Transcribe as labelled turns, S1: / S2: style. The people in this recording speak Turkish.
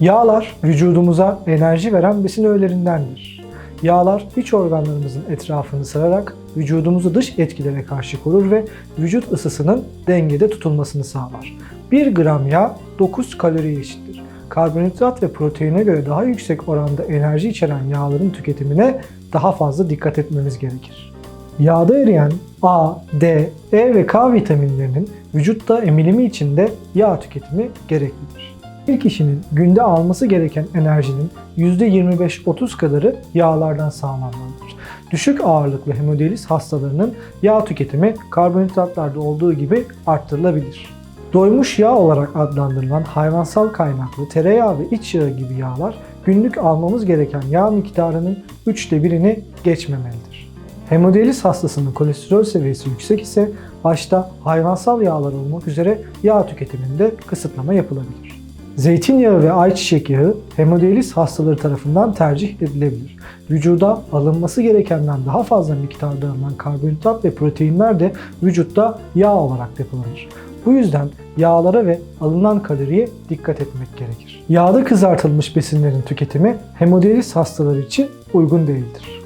S1: Yağlar vücudumuza enerji veren besin öğelerindendir. Yağlar iç organlarımızın etrafını sararak vücudumuzu dış etkilere karşı korur ve vücut ısısının dengede tutulmasını sağlar. 1 gram yağ 9 kaloriye eşittir. Karbonhidrat ve proteine göre daha yüksek oranda enerji içeren yağların tüketimine daha fazla dikkat etmemiz gerekir. Yağda eriyen A, D, E ve K vitaminlerinin vücutta emilimi için de yağ tüketimi gereklidir. Bir kişinin günde alması gereken enerjinin %25-30 kadarı yağlardan sağlanmalıdır. Düşük ağırlıklı hemodiyaliz hastalarının yağ tüketimi karbonhidratlarda olduğu gibi arttırılabilir. Doymuş yağ olarak adlandırılan hayvansal kaynaklı tereyağı ve iç yağı gibi yağlar günlük almamız gereken yağ miktarının üçte birini geçmemelidir. Hemodiyaliz hastasının kolesterol seviyesi yüksek ise başta hayvansal yağlar olmak üzere yağ tüketiminde kısıtlama yapılabilir. Zeytinyağı ve ayçiçek yağı hemodiyaliz hastaları tarafından tercih edilebilir. Vücuda alınması gerekenden daha fazla miktarda alınan karbonhidrat ve proteinler de vücutta yağ olarak depolanır. Bu yüzden yağlara ve alınan kaloriye dikkat etmek gerekir. Yağda kızartılmış besinlerin tüketimi hemodiyaliz hastaları için uygun değildir.